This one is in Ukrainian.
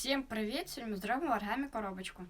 Всім привіт! Сьогодні ми зробимо оригамі коробочку.